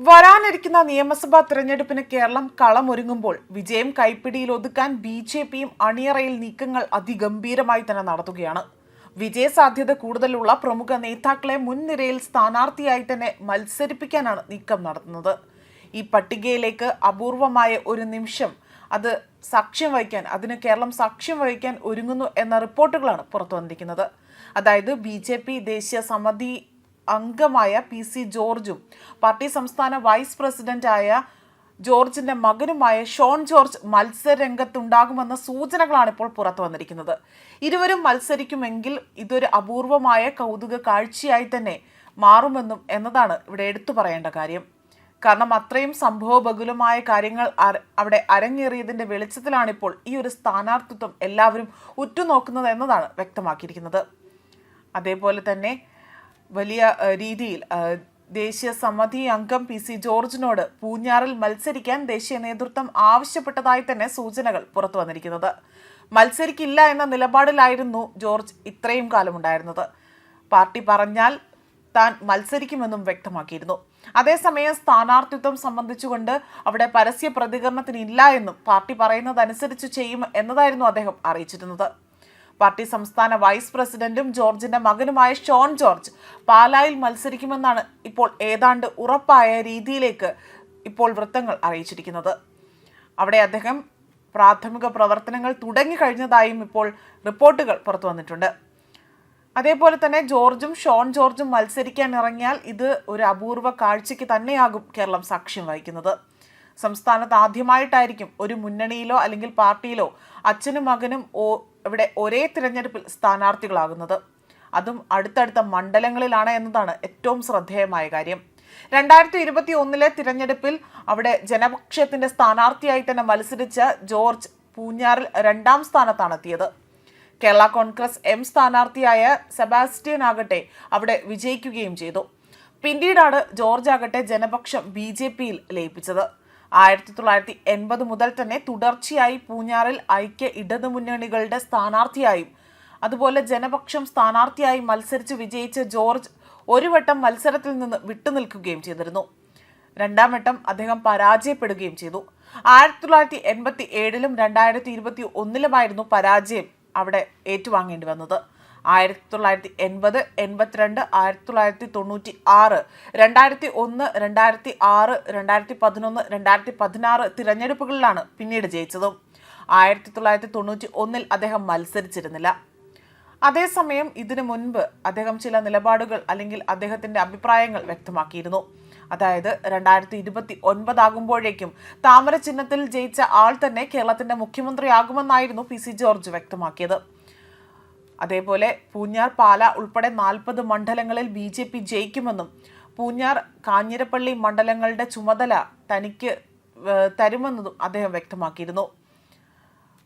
വരാനിരിക്കുന്ന നിയമസഭാ തെരഞ്ഞെടുപ്പിന് കേരളം കളമൊരുങ്ങുമ്പോൾ വിജയം കൈപ്പിടിയിൽ ഒതുക്കാൻ ബി ജെ പിയും അണിയറയിൽ നീക്കങ്ങൾ അതിഗംഭീരമായി തന്നെ നടത്തുകയാണ്. വിജയസാധ്യത കൂടുതലുള്ള പ്രമുഖ നേതാക്കളെ മുൻനിരയിൽ സ്ഥാനാർത്ഥിയായി തന്നെ മത്സരിപ്പിക്കാനാണ് നീക്കം നടത്തുന്നത്. ഈ പട്ടികയിലേക്ക് അപൂർവമായ ഒരു നിമിഷം അത് സാക്ഷ്യം വഹിക്കാൻ അതിന് കേരളം സാക്ഷ്യം വഹിക്കാൻ ഒരുങ്ങുന്നു എന്ന റിപ്പോർട്ടുകളാണ് പുറത്തു വന്നിരിക്കുന്നത് അതായത് ബി ജെ പി ദേശീയ സമിതി അംഗമായ പി സി ജോർജും പാർട്ടി സംസ്ഥാന വൈസ് പ്രസിഡന്റായ ജോർജിന്റെ മകനുമായ ഷോൺ ജോർജ് മത്സരരംഗത്തുണ്ടാകുമെന്ന സൂചനകളാണ് ഇപ്പോൾ പുറത്തു വന്നിരിക്കുന്നത്. ഇരുവരും മത്സരിക്കുമെങ്കിൽ ഇതൊരു അപൂർവമായ കൗതുക കാഴ്ചയായി തന്നെ മാറുമെന്നും എന്നതാണ് ഇവിടെ എടുത്തു പറയേണ്ട കാര്യം. കാരണം അത്രയും സംഭവബഹുലമായ കാര്യങ്ങൾ അവിടെ അരങ്ങേറിയതിന്റെ വെളിച്ചത്തിലാണിപ്പോൾ ഈ ഒരു സ്ഥാനാർത്ഥിത്വം എല്ലാവരും ഉറ്റുനോക്കുന്നത് എന്നതാണ് വ്യക്തമാക്കിയിരിക്കുന്നത്. അതേപോലെ തന്നെ വലിയ രീതിയിൽ ദേശീയ സമിതി അംഗം പി സി ജോർജിനോട് പൂഞ്ഞാറിൽ മത്സരിക്കാൻ ദേശീയ നേതൃത്വം ആവശ്യപ്പെട്ടതായി തന്നെ സൂചനകൾ പുറത്തു വന്നിരിക്കുന്നത്. മത്സരിക്കില്ല എന്ന നിലപാടിലായിരുന്നു ജോർജ് ഇത്രയും കാലമുണ്ടായിരുന്നത്. പാർട്ടി പറഞ്ഞാൽ താൻ മത്സരിക്കുമെന്നും വ്യക്തമാക്കിയിരുന്നു. അതേസമയം സ്ഥാനാർത്ഥിത്വം സംബന്ധിച്ചുകൊണ്ട് അവിടെ പരസ്യ പ്രതികരണത്തിനില്ല എന്നും പാർട്ടി പറയുന്നതനുസരിച്ച് ചെയ്യും എന്നതായിരുന്നു അദ്ദേഹം അറിയിച്ചിരുന്നത്. പാർട്ടി സംസ്ഥാന വൈസ് പ്രസിഡന്റും ജോർജിന്റെ മകനുമായ ഷോൺ ജോർജ് പാലായിൽ മത്സരിക്കുമെന്നാണ് ഇപ്പോൾ ഏതാണ്ട് ഉറപ്പായ രീതിയിലേക്ക് ഇപ്പോൾ വൃത്തങ്ങൾ അറിയിച്ചിരിക്കുന്നത്. അവിടെ അദ്ദേഹം പ്രാഥമിക പ്രവർത്തനങ്ങൾ തുടങ്ങിക്കഴിഞ്ഞതായും ഇപ്പോൾ റിപ്പോർട്ടുകൾ പുറത്തു വന്നിട്ടുണ്ട്. അതേപോലെ തന്നെ ജോർജും ഷോൺ ജോർജും മത്സരിക്കാൻ ഇറങ്ങിയാൽ ഇത് ഒരു അപൂർവ കാഴ്ചയ്ക്ക് തന്നെയാകും കേരളം സാക്ഷ്യം വഹിക്കുന്നത്. സംസ്ഥാനത്ത് ആദ്യമായിട്ടായിരിക്കും ഒരു മുന്നണിയിലോ അല്ലെങ്കിൽ പാർട്ടിയിലോ അച്ഛനും മകനും ഇവിടെ ഒരേ തിരഞ്ഞെടുപ്പിൽ സ്ഥാനാർത്ഥികളാകുന്നത്. അതും അടുത്തടുത്ത മണ്ഡലങ്ങളിലാണ് എന്നതാണ് ഏറ്റവും ശ്രദ്ധേയമായ കാര്യം. രണ്ടായിരത്തി ഇരുപത്തി ഒന്നിലെ തിരഞ്ഞെടുപ്പിൽ അവിടെ ജനപക്ഷത്തിന്റെ സ്ഥാനാർത്ഥിയായി തന്നെ മത്സരിച്ച ജോർജ് പൂഞ്ഞാറിൽ രണ്ടാം സ്ഥാനത്താണ് എത്തിയത്. കേരള കോൺഗ്രസ് എം സ്ഥാനാർത്ഥിയായ സെബാസ്റ്റ്യൻ ആകട്ടെ അവിടെ വിജയിക്കുകയും ചെയ്തു. പിന്നീടാണ് ജോർജ് ആകട്ടെ ജനപക്ഷം ബി ജെ പിയിൽ ലയിപ്പിച്ചത്. ആയിരത്തി തൊള്ളായിരത്തി എൺപത് മുതൽ തന്നെ തുടർച്ചയായി പൂഞ്ഞാറിൽ ഐക്യ ഇടതുമുന്നണികളുടെ സ്ഥാനാർത്ഥിയായും അതുപോലെ ജനപക്ഷം സ്ഥാനാർത്ഥിയായി മത്സരിച്ച് വിജയിച്ച ജോർജ് ഒരു വട്ടം മത്സരത്തിൽ നിന്ന് വിട്ടുനിൽക്കുകയും ചെയ്തിരുന്നു. രണ്ടാം വട്ടം അദ്ദേഹം പരാജയപ്പെടുകയും ചെയ്തു. ആയിരത്തി തൊള്ളായിരത്തി എൺപത്തി ഏഴിലും രണ്ടായിരത്തി ഇരുപത്തി ഒന്നിലുമായിരുന്നു പരാജയം അവിടെ ഏറ്റുവാങ്ങേണ്ടി വന്നത്. ആയിരത്തി തൊള്ളായിരത്തി എൺപത് എൺപത്തിരണ്ട് ആയിരത്തി തൊള്ളായിരത്തി തൊണ്ണൂറ്റി ആറ് രണ്ടായിരത്തി ഒന്ന് രണ്ടായിരത്തി ആറ് രണ്ടായിരത്തി പതിനൊന്ന് രണ്ടായിരത്തി പതിനാറ് തിരഞ്ഞെടുപ്പുകളിലാണ് പിന്നീട് ജയിച്ചതും. ആയിരത്തി തൊള്ളായിരത്തി തൊണ്ണൂറ്റി ഒന്നിൽ അദ്ദേഹം മത്സരിച്ചിരുന്നില്ല. അതേസമയം ഇതിനു മുൻപ് അദ്ദേഹം ചില നിലപാടുകൾ അല്ലെങ്കിൽ അദ്ദേഹത്തിന്റെ അഭിപ്രായങ്ങൾ വ്യക്തമാക്കിയിരുന്നു. അതായത് രണ്ടായിരത്തി ഇരുപത്തി ഒൻപതാകുമ്പോഴേക്കും താമര ചിഹ്നത്തിൽ ജയിച്ച ആൾ തന്നെ കേരളത്തിന്റെ മുഖ്യമന്ത്രിയാകുമെന്നായിരുന്നു പി സി ജോർജ് വ്യക്തമാക്കിയത്. അതേപോലെ പൂഞ്ഞാർ പാല ഉൾപ്പെടെ നാൽപ്പത് മണ്ഡലങ്ങളിൽ ബി ജെ പി ജയിക്കുമെന്നും പൂഞ്ഞാർ കാഞ്ഞിരപ്പള്ളി മണ്ഡലങ്ങളുടെ ചുമതല തനിക്ക് തരുമെന്നതും അദ്ദേഹം വ്യക്തമാക്കിയിരുന്നു.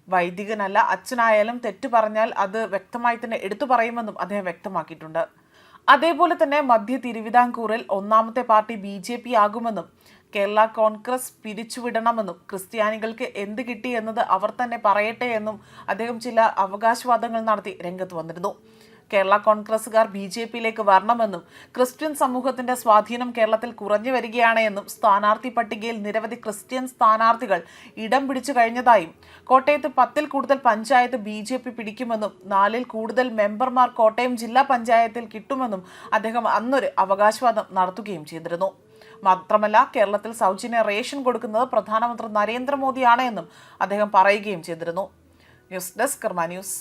വൈദികനല്ല അച്ഛനായാലും തെറ്റ് പറഞ്ഞാൽ അത് വ്യക്തമായി തന്നെ എടുത്തു പറയുമെന്നും അദ്ദേഹം വ്യക്തമാക്കിയിട്ടുണ്ട്. അതേപോലെ തന്നെ മധ്യ തിരുവിതാംകൂറിൽ ഒന്നാമത്തെ പാർട്ടി ബി ജെ പി ആകുമെന്നും കേരള കോൺഗ്രസ് പിരിച്ചുവിടണമെന്നും ക്രിസ്ത്യാനികൾക്ക് എന്ത് കിട്ടി എന്നത് അവർ തന്നെ പറയട്ടെ എന്നും അദ്ദേഹം ചില അവകാശവാദങ്ങൾ നടത്തി രംഗത്ത് വന്നിരുന്നു. കേരള കോൺഗ്രസുകാർ ബി ജെ പിയിലേക്ക് വരണമെന്നും ക്രിസ്ത്യൻ സമൂഹത്തിന്റെ സ്വാധീനം കേരളത്തിൽ കുറഞ്ഞു വരികയാണ് എന്നും സ്ഥാനാർത്ഥി പട്ടികയിൽ നിരവധി ക്രിസ്ത്യൻ സ്ഥാനാർത്ഥികൾ ഇടം പിടിച്ചു കഴിഞ്ഞതായും കോട്ടയത്ത് പത്തിൽ കൂടുതൽ പഞ്ചായത്ത് ബി ജെ പി പിടിക്കുമെന്നും നാലിൽ കൂടുതൽ മെമ്പർമാർ കോട്ടയം ജില്ലാ പഞ്ചായത്തിൽ കിട്ടുമെന്നും അദ്ദേഹം അന്നൊരു അവകാശവാദം നടത്തുകയും ചെയ്തിരുന്നു. മാത്രമല്ല കേരളത്തിൽ സൗജന്യ റേഷൻ കൊടുക്കുന്നത് പ്രധാനമന്ത്രി നരേന്ദ്രമോദിയാണ് എന്നും അദ്ദേഹം പറയുകയും ചെയ്തിരുന്നു. News desk news.